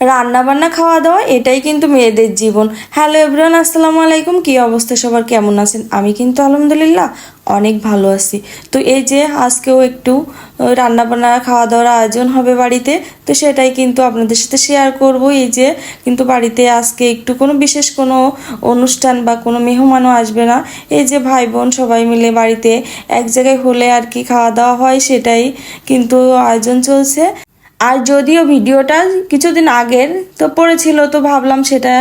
রান্না বান্না খাওয়া দাওয়া এটাই কিন্তু মেয়েদের জীবন। হ্যালো এভরিওয়ান আসসালামু আলাইকুম। কি অবস্থা? সবার কেমন আছেন? আমি কিন্তু আলহামদুলিল্লাহ অনেক ভালো আছি। তো এই যে আজকেও একটু রান্না বান্না খাওয়া দাওয়ার আয়োজন হবে বাড়িতে। তো সেটাই কিন্তু আপনাদের সাথে শেয়ার করব। এই যে কিন্তু বাড়িতে আজকে একটু কোনো বিশেষ কোনো অনুষ্ঠান বা কোনো মেহমানও আসবে না। এই যে ভাই বোন সবাই মিলে বাড়িতে এক জায়গায় হলে আর কি খাওয়া দাওয়া হয়, সেটাই কিন্তু আয়োজন চলছে। আর যদিও ভিডিওটা কিছুদিন আগের, তো পড়েছিল, তো ভাবলাম সেটা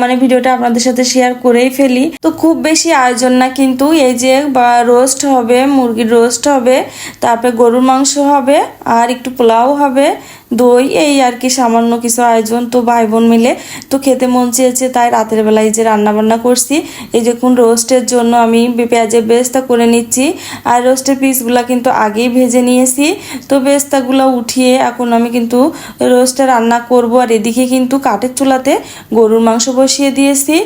মানে ভিডিওটা আপনাদের সাথে শেয়ার করেই ফেলি। তো খুব বেশি আয়োজন না, কিন্তু এই যে, বা রোস্ট হবে, মুরগির রোস্ট হবে, তারপরে গরুর মাংস হবে, আর একটু পোলাও হবে, দই, এই আর কি সামান্য কিছু আয়োজন, তো ভাই বোন মিলে। তো খেতে মন চেয়েছে, তাই রাতের বেলায় যে রান্না বান্না করছি, এই যে কোন রোস্টের জন্য আমি পেঁয়াজের বেস্তা করে নিচ্ছি। আর রোস্টের পিসগুলো কিন্তু আগেই ভেজে নিয়েছি। তো বেস্তাগুলো উঠিয়ে এখন আমি কিন্তু রোস্টটা রান্না করব। আর এদিকে কিন্তু কাঠের চুলাতে গরুর মাংস বসিয়ে দিয়েছি।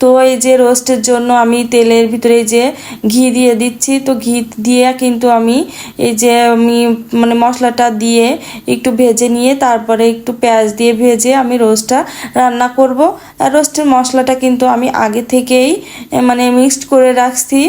তো এই যে রোস্টের জন্য আমি তেলের ভিতরে যে ঘি দিয়ে দিচ্ছি। তো ঘি দিয়ে কিন্তু আমি এই যে আমি মানে মশলাটা দিয়ে একটু ভেজে নিয়ে তারপরে একটু পেঁয়াজ দিয়ে ভেজে আমি রোস্টটা রান্না করব। আর রোস্টের মশলাটা কিন্তু আমি আগে থেকেই মানে মিক্সড করে রাখছি।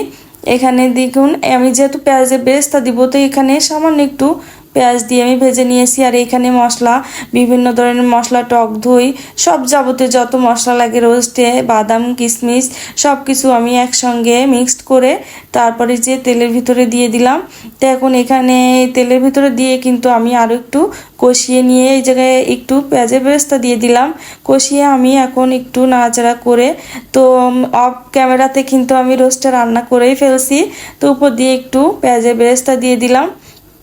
এখানে দেখুন, আমি যেহেতু পেঁয়াজের বেস্তা দিব, তো এখানে সামান্য একটু পেঁয়াজ দিয়ে আমি ভেজে নিয়েছি আর এখানে মশলা, বিভিন্ন ধরনের মশলা, টক দই, সব যাবতীয় যত মশলা লাগে, রোস্টে, বাদাম, কিশমিশ সব কিছু আমি একসঙ্গে মিক্সড করে তারপরে যে তেলের ভিতরে দিয়ে দিলাম, তো এখন এখানে তেলের ভিতরে দিয়ে কিন্তু আমি আরও একটু কষিয়ে নিয়ে এই জায়গায় একটু পেঁয়াজের বেরেস্তা দিয়ে দিলাম। কষিয়ে আমি এখন একটু নাড়াচাড়া করে, তো অফ ক্যামেরাতে কিন্তু আমি রোস্টটা রান্না করেই ফেলছি, তো উপর দিয়ে একটু পেঁয়াজের বেরেস্তা দিয়ে দিলাম।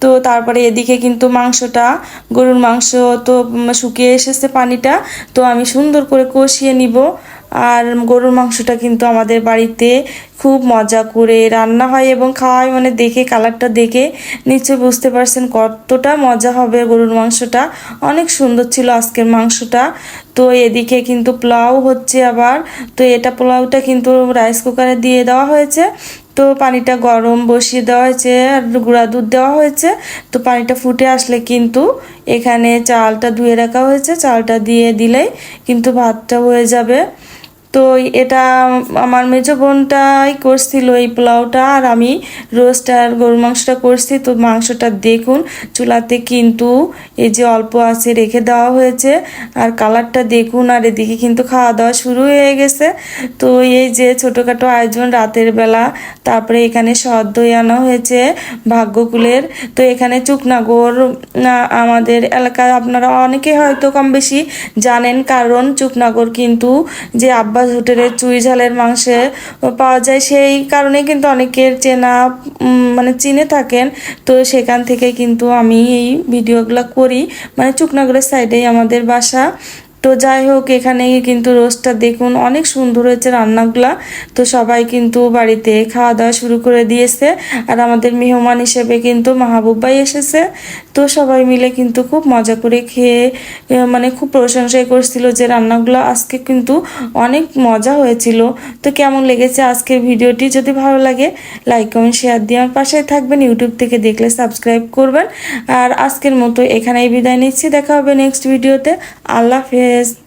তো তারপরে এদিকে কিন্তু মাংসটা, গরুর মাংস তো শুকিয়ে এসেছে পানিটা, তো আমি সুন্দর করে কষিয়ে নিব। আর গরুর মাংসটা কিন্তু আমাদের বাড়িতে খুব মজা করে রান্না হয় এবং খাওয়া হয় মানে দেখে, কালারটা দেখে নিশ্চয়ই বুঝতে পারছেন কতটা মজা হবে গরুর মাংসটা। অনেক সুন্দর ছিল আজকের মাংসটা। তো এদিকে কিন্তু পোলাও হচ্ছে আবার। তো এটা পোলাওটা কিন্তু রাইস কুকারে দিয়ে দেওয়া হয়েছে। তো পানিটা গরম বসিয়ে দেওয়া হয়েছে আর গুঁড়া দুধ দেওয়া হয়েছে। তো পানিটা ফুটে আসলে কিন্তু এখানে চালটা ধুয়ে রাখা হয়েছে। চালটা দিয়ে দিলেই কিন্তু ভাতটা হয়ে যাবে। তো এটা আমার মেজো বোনটাই করছিল এই পোলাওটা, আর আমি রোস্ট আর গরুর মাংসটা করছি। তো মাংসটা দেখুন, চুলাতে কিন্তু এই যে অল্প আছে রেখে দেওয়া হয়েছে, আর কালারটা দেখুন, আর এদিকে কিন্তু খাওয়া দাওয়া শুরু হয়ে গেছে। তো এই যে ছোটোখাটো আয়োজন রাতের বেলা, তারপরে এখানে দই আনা হয়েছে ভাগ্যকুলের। তো এখানে চুকনাগর আমাদের এলাকায় আপনারা অনেকে হয়তো কম বেশি জানেন, কারণ চুকনাগর কিন্তু যে আব্বাস হোটেলের চুই ঝালের মাংসে পাওয়া যায়। সেই কারণে কিন্তু অনেকের চেনা মানে চিনে থাকেন। তো সেখান থেকে কিন্তু আমি এই ভিডিওগুলো করি। মানে চুকনাগড়ের সাইডেই আমাদের বাসা। তো যাই হোক, এখানে কিন্তু রোস্টটা দেখুন, অনেক সুন্দর হয়েছে রান্নাগুলা। তো সবাই কিন্তু বাড়িতে খাওয়া দাওয়া শুরু করে দিয়েছে। আর আমাদের মেহমান হিসেবে কিন্তু মাহবুব ভাই এসেছে। তো সবাই মিলে কিন্তু খুব মজা করে খেয়ে মানে খুব প্রশংসাই করছিল যে রান্নাগুলো আজকে কিন্তু অনেক মজা হয়েছিল। তো কেমন লেগেছে আজকের ভিডিওটি? যদি ভালো লাগে লাইক কমেন্ট শেয়ার দিয়ে আমার পাশে থাকবেন। ইউটিউব থেকে দেখলে সাবস্ক্রাইব করবেন। আর আজকের মতো এখানেই বিদায় নিচ্ছি। দেখা হবে নেক্সট ভিডিওতে আল্লাহ হাফেজ। es